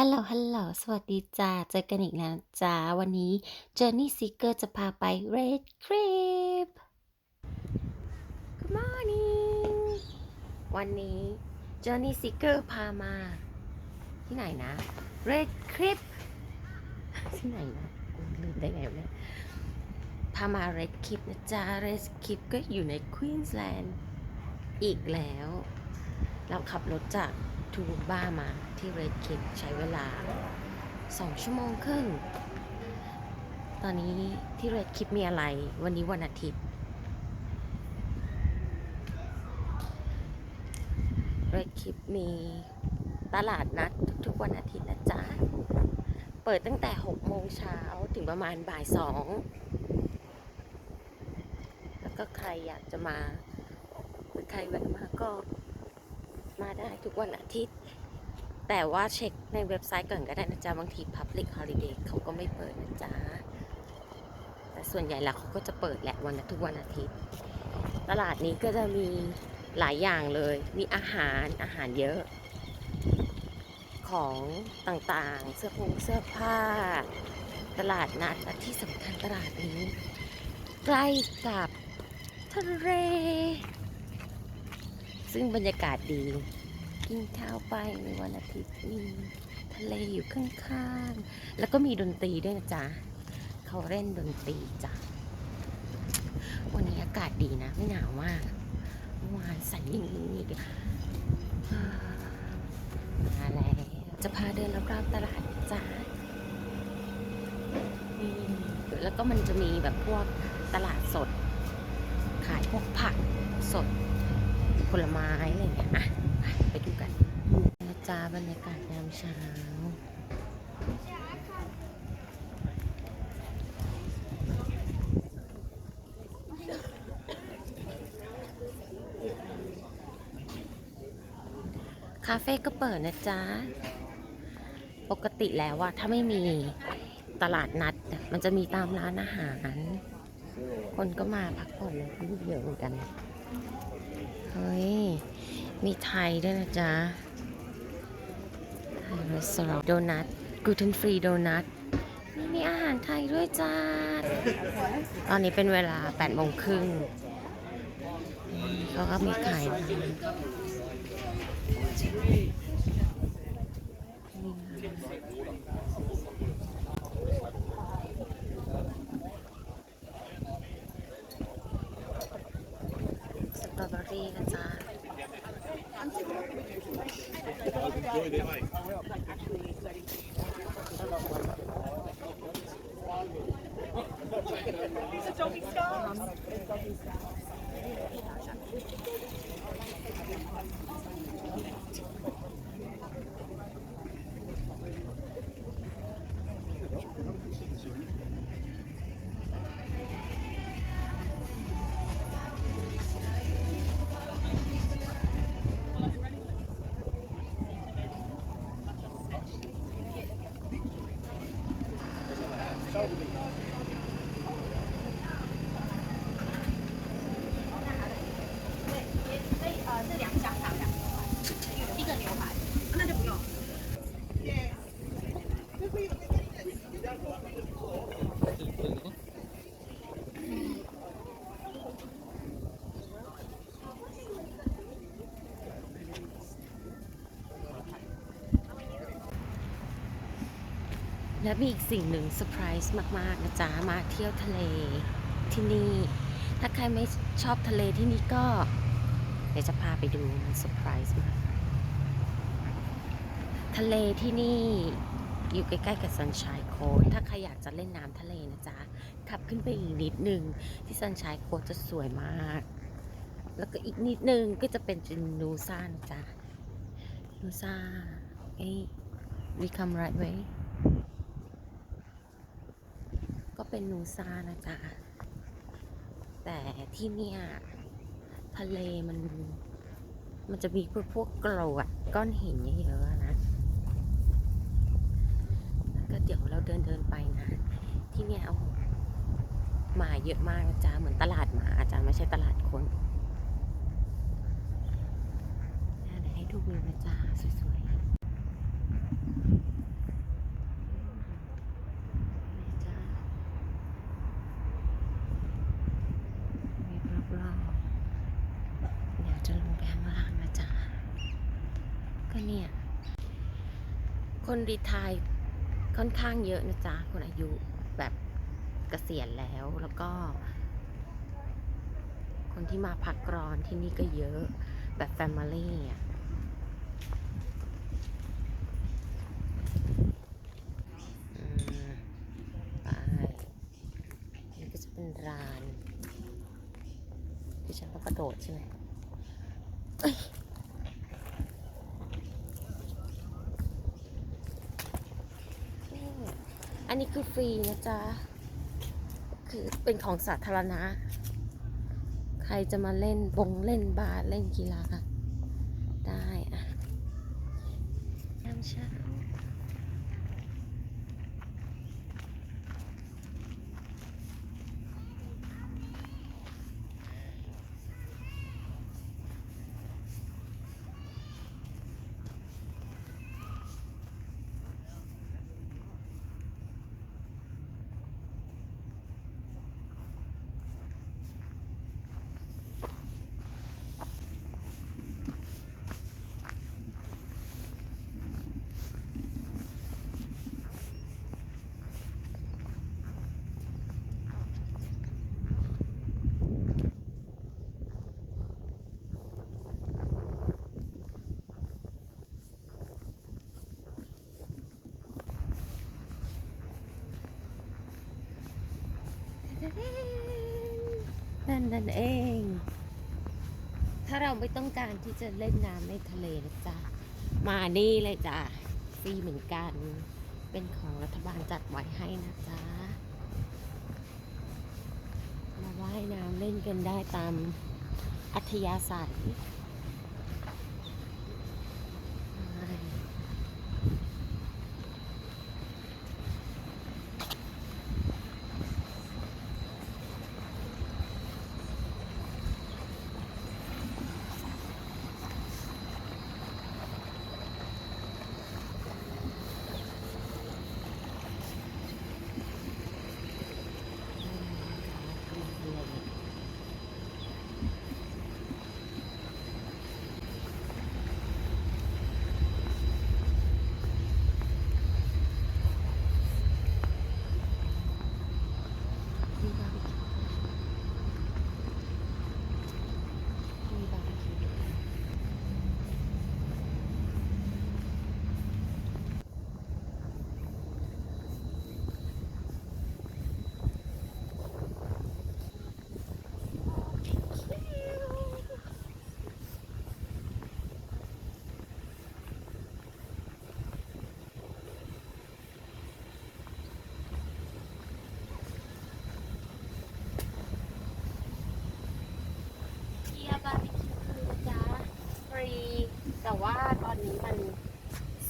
ฮัลโหล ฮัลโหล สวัสดีจ้า เจอกันอีกแล้วนะจ้า วันนี้ Journey Seeker จะพาไป Red Crib Good morning วันนี้ Journey Seeker พามา ที่ไหนนะ Red Crib ที่ไหนนะลืมได้ไงวะเนี่ย พามา Red Crib นะจ๊ะ Red Crib ก็อยู่ใน Queensland อีกแล้ว เราขับรถจาก ทูบ้ามาที่เรดคิดใช้เวลา 2 ชั่วโมงครึ่งตอนนี้ที่เรดคิดมีอะไร วันนี้วันอาทิตย์เรดคิดมีตลาดนัดทุกๆวันอาทิตย์นะจ๊ะ เปิดตั้งแต่ 6 โมงเช้าถึงประมาณบ่าย 2 แล้วก็ใครอยากจะมา หรือใครแวะมาก็ มาได้ทุกวันอาทิตย์ แต่ว่าเช็คในเว็บไซต์ก่อนก็ได้นะจ๊ะ บางที Public Holiday เขาก็ไม่เปิดนะจ๊ะ แต่ส่วนใหญ่แล้วเขาก็จะเปิดแหละวันทุกวันอาทิตย์ ตลาดนี้ก็จะมีหลายอย่างเลย มีอาหารอาหารเยอะ ของต่างๆ เสื้อผงเสื้อผ้า ตลาดนัดและที่สำคัญตลาดนี้ ใกล้กับทะเล ซึ่งบรรยากาศดี กินข้าวไปในวันอาทิตย์มีทะเลอยู่ข้างๆ แล้วก็มีดนตรีด้วยนะจ๊ะ เขาเล่นดนตรีจ้ะ วันนี้อากาศดีนะ ไม่หนาวมากเมื่อวานสั่นยิ่งอีกมาแล้วจะพาเดินรอบๆตลาดจ้ะนี่แล้วก็มันจะมีแบบพวกตลาดสด ขายพวกผักสด ผลไม้อะไรเงี้ยอะไปดูกันนะจ้าบรรยากาศยามเช้าคาเฟ่ก็เปิดนะจ๊ะ ปกติแล้วว่าถ้าไม่มีตลาดนัด มันจะมีตามร้านอาหาร คนก็มาพักผ่อนในที่เยอะเหมือนกัน ฮ้ย มีไทยด้วยนะจ๊ะไทยรีสอร์ทโดนัทกูเทนฟรีโดนัทมีมีอาหารไทยด้วยจ้า ตอนนี้เป็นเวลา8โมงครึ่งเขาก็มีขายนะสต รีนะจ๊ะ และมีอีกสิ่งหนึ่งเซอร์ไพรส์มาก ๆ นะจ๊ะ มาเที่ยวทะเลที่นี่ ถ้าใครไม่ชอบทะเลที่นี่ก็ เดี๋ยวจะพาไปดูมันเซอร์ไพรส์มาก ทะเลที่นี่อยู่ใกล้ๆกับซันช i ยโค t ถ้าใครอยากจะเล่นน้ำทะเลนะจ๊ะ ขับขึ้นไปอีกนิดนึง ที่ซันช i ยโค t จะสวยมาก แล้วก็อีกนิดนึงก็จะเป็นจินนูซ่านะจ๊ะนูซ่าเอ้ we come right way ก็เป็นนูซานะจ๊ะ แต่ที่เนี่ยทะเลมัน มันจะมีพวกพวกกรวดก้อนหินเยอะๆนะ ก็เดี๋ยวเราเดินเดินไปนะ ที่เนี่ยเอาหมาเยอะมากนะจ๊ะ เหมือนตลาดหมาจ้ะไม่ใช่ตลาดคนเดี๋ยวให้ดูวิวนะจ๊ะสวยๆะเนี่ย คนรีทายค่อนข้างเยอะนะจ๊ะ คนอายุแบบเกษียณแล้วแล้วก็ คนที่มาพักร้อนที่นี่ก็เยอะแบบแฟมิลี่อะไปนี่ก็จะเป็นร้านที่ฉันต้องกระโดดใช่ไหมเอ้ยนี่อันนี้ คือฟรีนะจ๊ะ คือเป็นของสาธารณะ ใครจะมาเล่นบงเล่นบาสเล่นกีฬาได้อะยามเช้า นั่นเอง ถ้าเราไม่ต้องการที่จะเล่นน้ำในทะเลนะจ๊ะ มานี่เลยจ้ะฟรีเหมือนกัน เป็นของรัฐบาลจัดไว้ให้นะจ๊ะ มาว่ายน้ำเล่นกันได้ตามอัธยาศัย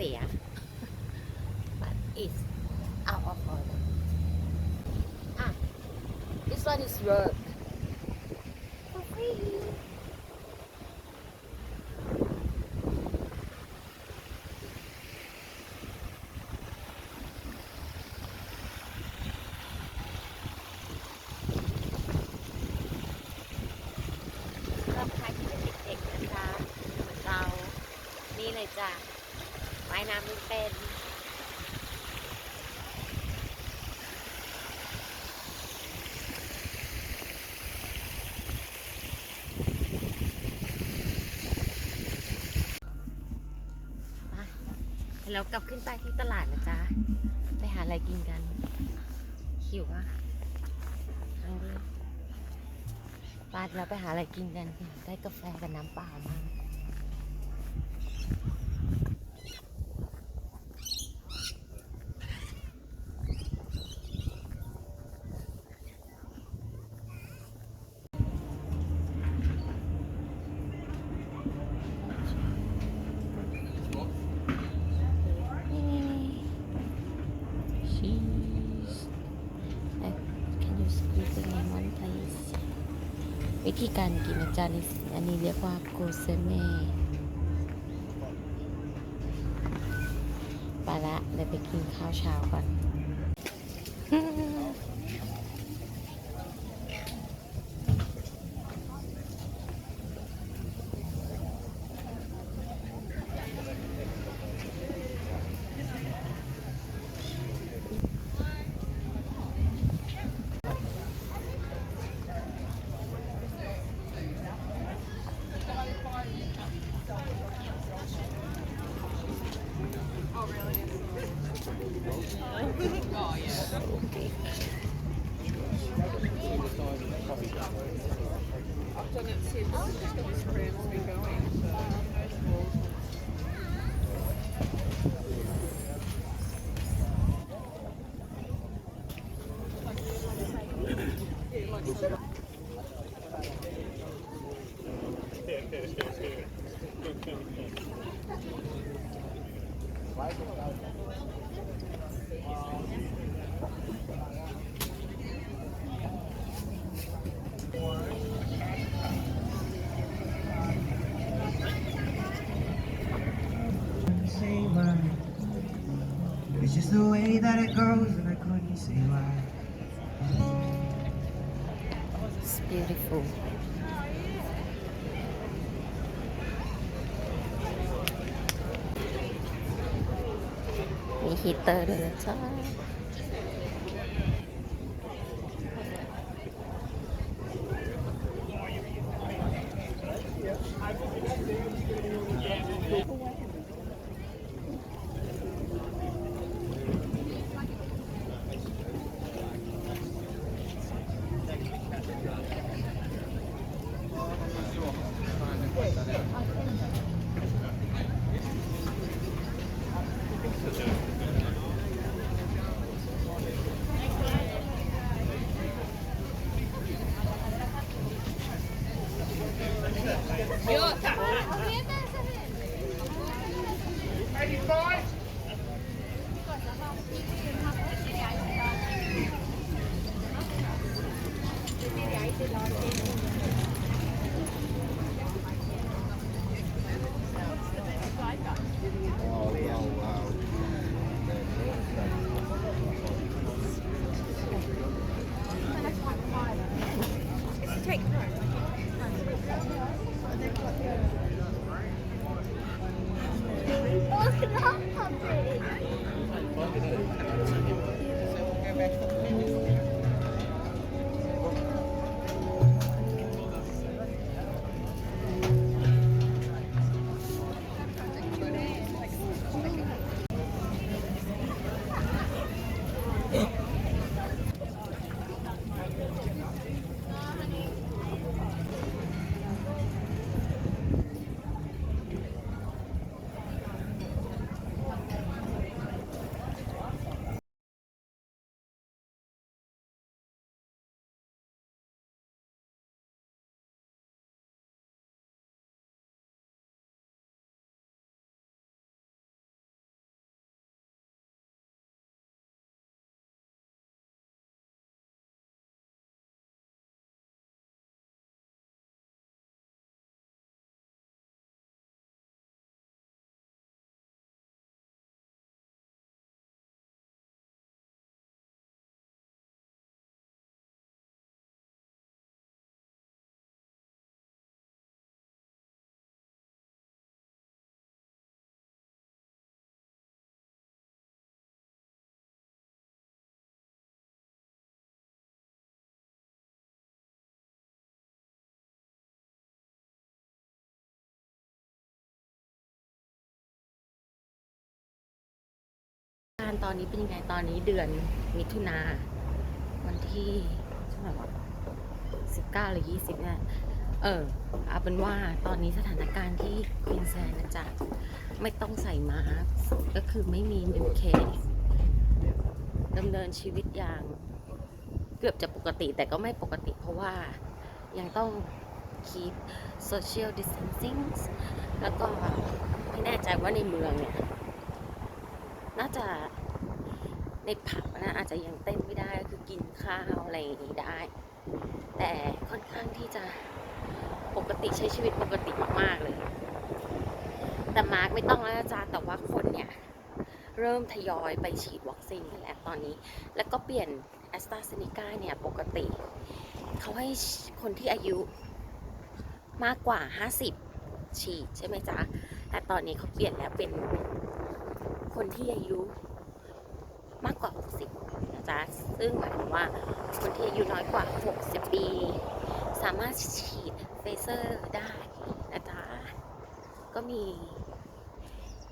Yeah, but it's out of order ah this one is work เป็นไปแล้วกลับขึ้นไปที่ตลาดนะจ๊ะ ไปหาอะไรกินกัน หิวอะทางเลยปาดเราไปหาอะไรกินกัน ได้กาแฟกับน้ำเปล่ามา วิธีการกินนะจ๊ะนี่อันนี้เรียกว่าโกเซเม่ไปละเดี๋ยวไปกินข้าวเช้าก่อน oh, yeah. I've done it since. it goes, and I couldn't see why. It's beautiful. We hit the top. ตอนนี้เป็นยังไงตอนนี้เดือนมิถุนาวันที่เท่าไหร่วะสิบเก้าหรือยี่สิบเนี่ยเออเอาเป็นว่าตอนนี้สถานการณ์ที่ควีนแซนนะจ๊ะไม่ต้องใส่มาสก์ก็คือไม่มีนิวเคสดำเนินชีวิตอย่างเกือบจะปกติแต่ก็ไม่ปกติเพราะว่ายังต้อง keep social distancing แล้วก็ไม่แน่ใจว่าในเมืองเนี่ย น่าจะ ในผับนะอาจจะยังเต้นไม่ได้คือกินข้าวอะไรอย่างนี้ได้ แต่ค่อนข้างที่จะปกติใช้ชีวิตปกติมากๆเลย แต่มาร์กไม่ต้องแล้วจ๊ะแต่ว่าคนเนี่ย เริ่มทยอยไปฉีดวัคซีนกันแล้วตอนนี้ แล้วก็เปลี่ยนแอสตราเซเนกาเนี่ยปกติ เขาให้คนที่อายุมากกว่า 50 ฉีดใช่ไหมจ๊ะแต่ตอนนี้เขาเปลี่ยนแล้วเป็นคนที่อายุ มากกว่า 60 นะจ๊ะ ซึ่งหมายความว่าคนที่อายุน้อยกว่า 60 ปี สามารถฉีดเฟเซอร์ได้นะจ๊ะ ก็มี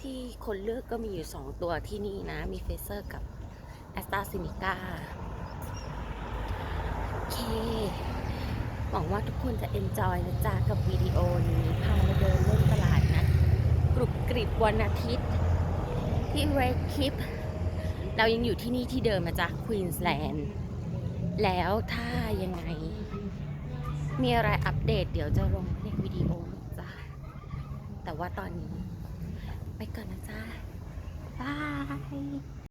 ที่คนเลือกก็มีอยู่สองตัวที่นี่นะ มีเฟเซอร์กับแอสตราซินิกาโอเค หวังว่าทุกคนจะเอนจอยนะจ๊ะ กับวิดีโอนี้พามาเดินเล่นตลาดนะกรุบกริบวันอาทิตย์ที่เรดคิป เรายังอยู่ที่นี่ที่เดิมนะจ๊ะควีนส์แลนด์แล้วถ้ายังไง มีอะไรอัปเดตเดี๋ยวจะลงในวิดีโอจ้าแต่ว่าตอนนี้ ไปก่อนนะจ๊ะบาย